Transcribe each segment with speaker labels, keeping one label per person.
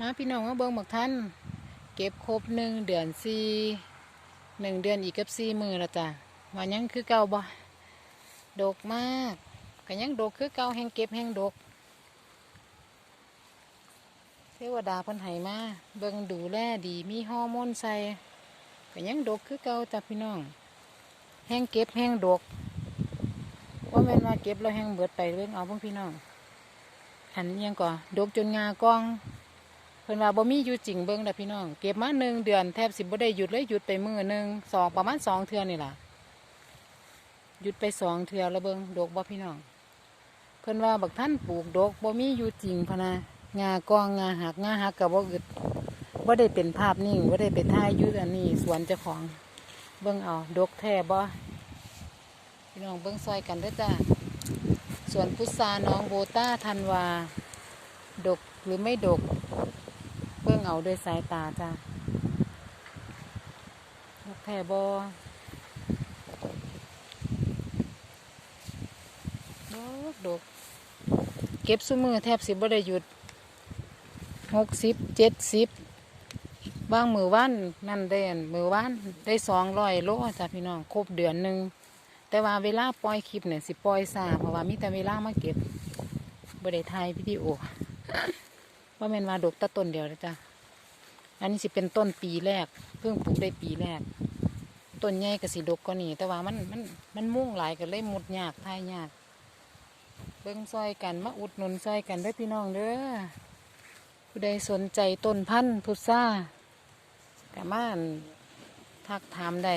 Speaker 1: มาพี่น้องมาเบิ่งบักท่านเก็บครบหนึ่งเดือนสี่หนึ่งเดือนอีกกับสี่มือละจ้ะว่ายังคือเก่าบ่ดกมากก็ยังดกคือเก่าแห้งเก็บแห้งดกเทวดาเพิ่นให้มาเบิ่งดูแลดีมีฮอร์โมนใส่ก็ยังดกคือเก่าจ้ะพี่น้อง แห้งเก็บแห้งดกว่าแม่นว่าเก็บแล้วแห้งเบิดไปเบิ่งเอาเบิ่งพี่น้องอันยังก่อดกจนงากอง เพิ่นว่าบ่มีอยู่จริงเบิ่งเด้อพี่น้อง เก็บมาหนึ่งเดือนแทบสิบ่ได้หยุดเลยหยุดไปมือหนึงสองประมาณสองเทื่อนี่ล่ะหยุดไปสองเทื่อแล้วเบิ่งดกบ่พี่น้อง เพิ่นว่าบักท่านปลูกดกบ่มีอยู่จริงพะนะงากองงาหักงาหักก็บ่อึดบ่ได้เป็นภาพนิ่งบ่ได้เป็นถ่ายอยู่อันนี้สวนเจ้าของ เบิ่งเอาดกแท้บ่พี่น้องเบิ่งซอยกันเด้อจ้าสวนพุทราน้องโบต้าทันวา ดกหรือไม่ดก เบิ่งเอาด้วยสายตาจ้าดกแท้บ่ดกดก เก็บซุมือแทบสิบ่ได้หยุดหกสิบเจ็ดสิบบางมือวันนั่นได้อันมือวันได้สองร้อยโลจ้ะพี่น้องครบเดือนหนึ่งแต่ว่าเวลาปล่อยคลิปเนี่ยสิปล่อยซาเพราะว่ามีแต่เวลามาเก็บบ่ได้ถ่ายวิดีโอ ว่าแมนว่าดกตะต้นเดียวนะจ้ะอันนี้สิเป็นต้นปีแรก เพิ่งปลูกได้ปีแรก ต้นใหญ่ก็สิดกกว่านี้แต่ว่ามันมันมันมุ่งหลายก็เลยมุดยากถ่ายยาก เบิ่งซอยกันมาอุดหนุนซอยกันเด้วยพี่น้องเด้อผู้ใดสนใจต้นพันธุ์พุทราก็มานทักถามได้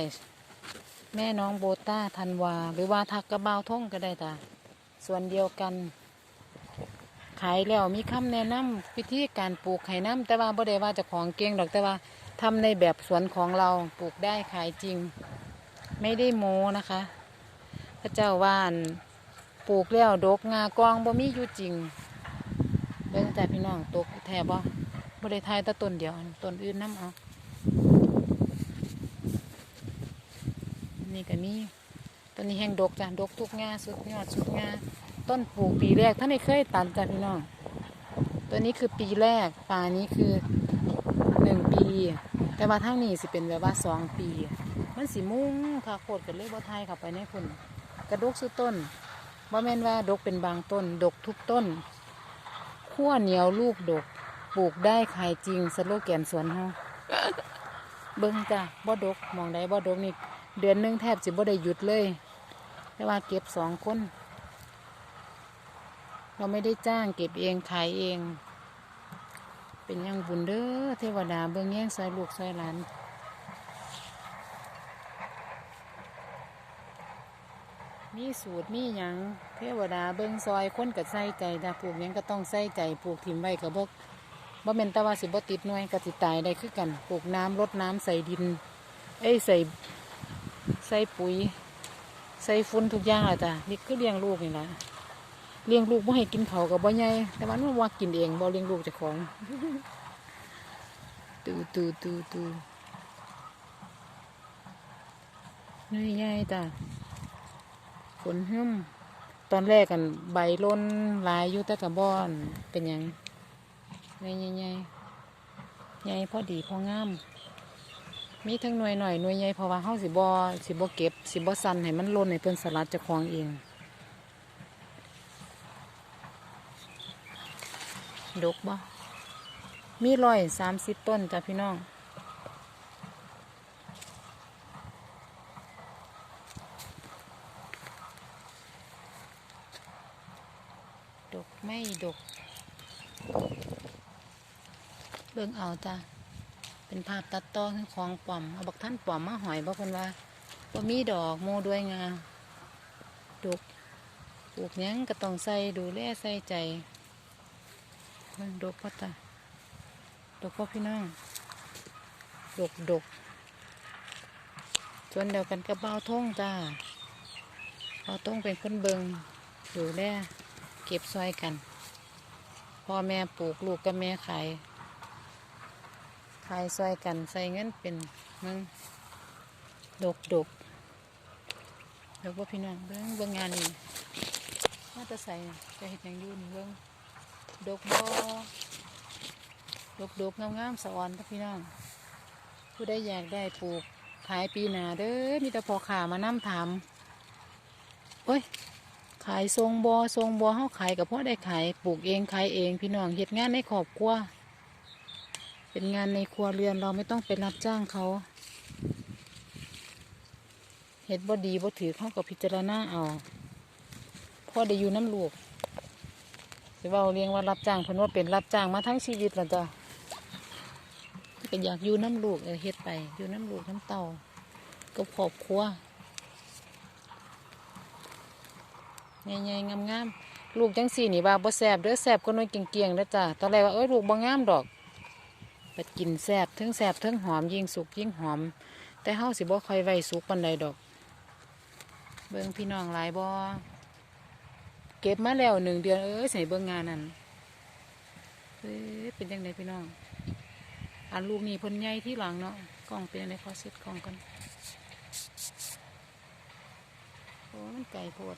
Speaker 1: แม่น้องโบต้าธันวา หรือว่าทักกระเบาวท่งก็ได้จ้ะส่วนเดียวกัน ขายแล้วมีคำแนะนำวิธีการปลูกไข่น้ำแต่ว่าบ่ได้ว่าจะของเก่งดอกแต่ว่าทำในแบบสวนของเราปลูกได้ขายจริง ไม่ได้โม้นะคะ พระเจ้าว่านปลูกแล้วดกงากองบ่มีอยู่จริงเบิ่งแต่พี่น้องตกแทบบ่บ่ได้ทายแต่ต้นเดียวต้นอื่นน้ำเอานี่ก็มีต้นนี้แห้งดกจ้ะดกทุกงาสุดยอดสุดงา ต้นปลูกปีแรกท่านไม่เคยตัดจ้ะพี่น้อง ตัวนี้คือปีแรกป่านี้คือหนึ่งปี แต่ว่าทั้งนี้สิเป็นแบบว่าสองปี มันสิมุ้งค่ะโคตรกันเลยบ่ทยเข้าไปในพุ่นกระดกสุดต้นบ่แม่นว่าดกเป็นบางต้น ดกทุกต้นขั้วเหนียวลูกดกปลูกได้ขายจริงสโลแกนสวนเฮาเบิ่งจ้ะบ่ดกมองใดบ่ดกนี่เดือนหนึงแทบสิบ่ได้หยุดเลย แต่ว่าเก็บสองคน เราไม่ได้จ้างเก็บเองขายเอง เป็นยังบุญเด้อเทวดาเบิ่งแย่งซอยลูกซอยหลานมีสูตรมีหยังเทวดาเบิ่งซอยคนกับใส่ใจนะปลูกยังก็ต้องใส่ใจปลูกถิ่มไว้กับบกบ่แม่นตะว่าสิบ่ติดหน่วยก็สิตายได้คือกันปลูกน้ำรดน้ำใส่ดิน เอ้ยใส่ใส่ปุ๋ย ใส่ฝุ่นทุกอย่างแหละจ้ะนี่คือเลี้ยงลูกนี่ล่ะ เลี้ยงลูกบ่ให้กินเขาวกับบ่ใหญ่แต่ว่ามันว่ากินเองบ่เลี้ยงลูกเจ้าของตูตูตูตูนี่ใหญ่จ้ะฝนหึ่มตอนแรกกันใบล้นหลายอยู่แต่กับบอนเป็นหยังใหญ่ใหญ่ใหญ่ใหญ่พอดีพองาม มีทั้งหน่วยหน่อยหน่วยใหญ่เพราะว่าเฮาสิบอสิบอเก็บสิบอสันให้มันล้นให้เพิ่นสลัดเจะคลองเอง ดกบ่ มีร้อยสามสิบต้นจ้ะพี่น้อง ดกไม่ดก เบิ่งเอาจ้ะ เป็นภาพตัดต่อคือของปลอม เอาบักท่านปลอมมาหอยบอกคนว่าบ่มีดอกโมด้วยงาดกปลูกหยังก็ต้องใส่ดูแลใส่ใจ เบิ่งดกพ่อตาดกพ่อพี่น้องดกดกส่วนเดียวกันกับเบาท่งจ้าเบาท่งเป็นคนเบิงดูแลเก็บซอยกัน พ่อแม่ปลูกลูกกับแม่ขายขายซอยกันใส่เงินเป็นมึงดกดกดกว่าพี่น้องเบิ้งเบิ้งงานนี่มาจะใส่จะเห็ดหยังอยุ่นเบิ้ง ดกบ่ดกๆงามๆสะออนพี่น้องผู้ใดอยากได้ปลูกขายปีหนาเด้อมีแต่พอขามานํถามโอ้ยขายทรงบอทรงบอเฮาขายกับพ่อได้ขายปลูกเองขายเองพี่น้องเฮ็ดงานในครอบครัวเป็นงานในครัวเรือนเราไม่ต้องไปรับจ้างเขาเฮ็ดบ่ดีบ่ถือเขากับพิจารณาเอาพ่อได้อยู่น้ำลูก สิว้าเรียงว่ารับจ้างเพิ่นว่าเป็นรับจ้างมาทั้งชีวิตแล้วจ้ะก็อยากอยู่น้ำลูกเออเฮ็ดไป อยู่น้ำลูกน้ำเต่ากับครอบครัวใหญ่ๆงามๆลูกจังสี่นี่ว่าบ่แซ่บเด้อแซ่บก็น้อยเกียงๆเด้อจ้ะตอนแรกว่าเอ้ยลูกบ่งามดอกไปกินแซ่บทั้งแซ่บทั้งหอมยิ่งสุกยิ่งหอม แต่เฮาสิบ่ค่อยไว้สุกปานใดดอก เบิ่งพี่น้องหลายบ่ เก็บมาแล้วหนึ่งเดือนเอ้ยใส่เบื้องงานนั่นเอ้ยเป็นยังไงพี่น้อง อันลูกนี่พ่นใหญ่ที่หลังเนาะกล้องเป็นจังไดขอเซ็ตกล้องก่อนโอ้มันไก่โพด